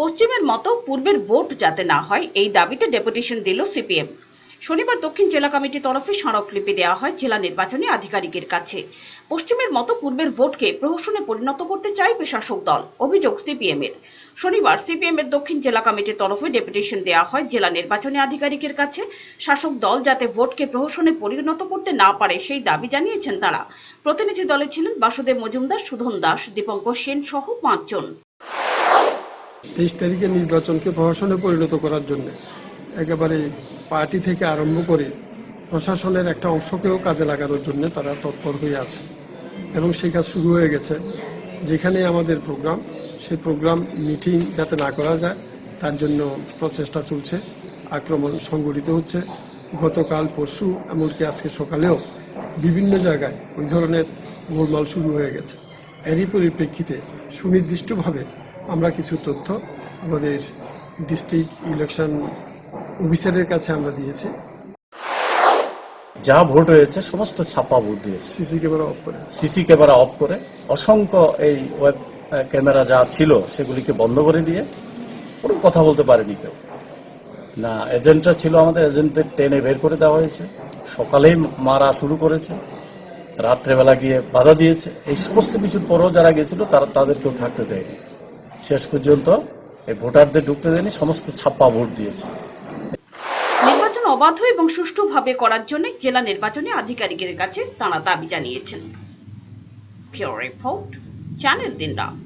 পশ্চিমের মতো পূর্বের ভোট যাতে না হয়, এই দাবিতে ডেপুটেশন দিল সিপিএম। শনিবার দক্ষিণ জেলা কমিটির তরফে স্মারকলিপি দেওয়া হয় জেলা নির্বাচনী আধিকারিকের কাছে। পশ্চিমের মতো পূর্বের ভোটকে প্রহসনে পরিণত করতে চাইবে শাসক দল, অভিযোগ সিপিএম এর শনিবার সিপিএম এর দক্ষিণ জেলা কমিটির তরফে ডেপুটেশন দেওয়া হয় জেলা নির্বাচনী আধিকারিকের কাছে। শাসক দল যাতে ভোটকে প্রহসনে পরিণত করতে না পারে সেই দাবি জানিয়েছেন তারা। প্রতিনিধি দলে ছিলেন বাসুদেব মজুমদার, সুধন দাস, দীপঙ্কর সেন সহ পাঁচজন। তেইশ তারিখে নির্বাচনকে প্রশাসনে পরিণত করার জন্য একেবারে পার্টি থেকে আরম্ভ করে প্রশাসনের একটা অংশকেও কাজে লাগানোর জন্য তারা তৎপর হয়ে আছে। এবং সেই কাজ শুরু হয়ে গেছে। যেখানে আমাদের প্রোগ্রাম, সেই প্রোগ্রাম মিটিং যাতে না করা যায়, তার জন্য প্রচেষ্টা চলছে, আক্রমণ সংগঠিত হচ্ছে। গতকাল পরশু, এমনকি আজকে সকালেও বিভিন্ন জায়গায় ওই ধরনের গোলমাল শুরু হয়ে গেছে। এরই পরিপ্রেক্ষিতে সুনির্দিষ্টভাবে আমরা কিছু তথ্য আমাদের ডিস্ট্রিক্ট ইলেকশন অফিসারের কাছে আমরা দিয়েছি। যা ভোট হয়েছে সমস্ত ছাপা ভোট দিয়েছে। সিসি ক্যামেরা অফ করে। সিসি ক্যামেরা অফ করে। অসংখ্য এই ওয়েব ক্যামেরা যা ছিল সেগুলিকে বন্ধ করে দিয়ে কোনো কথা বলতে পারেনি কেউ। না এজেন্টরা ছিল আমাদের এজেন্টদের টেনে বের করে দেওয়া হয়েছে। সকালেই মারা শুরু করেছে। রাত্রেবেলা গিয়ে বাধা দিয়েছে। এই সমস্ত কিছুর পরও যারা গেছিল তারা তাদেরকেও থাকতে দেয়নি। শেষ পর্যন্ত এই ভোটারদের ঢুকতে দেয়নি, সমস্ত ছাপ্পা ভোট দিয়েছে। নির্বাচন অবাধ এবং সুষ্ঠুভাবে করার জন্য জেলা নির্বাচনী আধিকারিকের কাছে তারা দাবি জানিয়েছেন। রিপোর্ট, চ্যানেল দিন রাত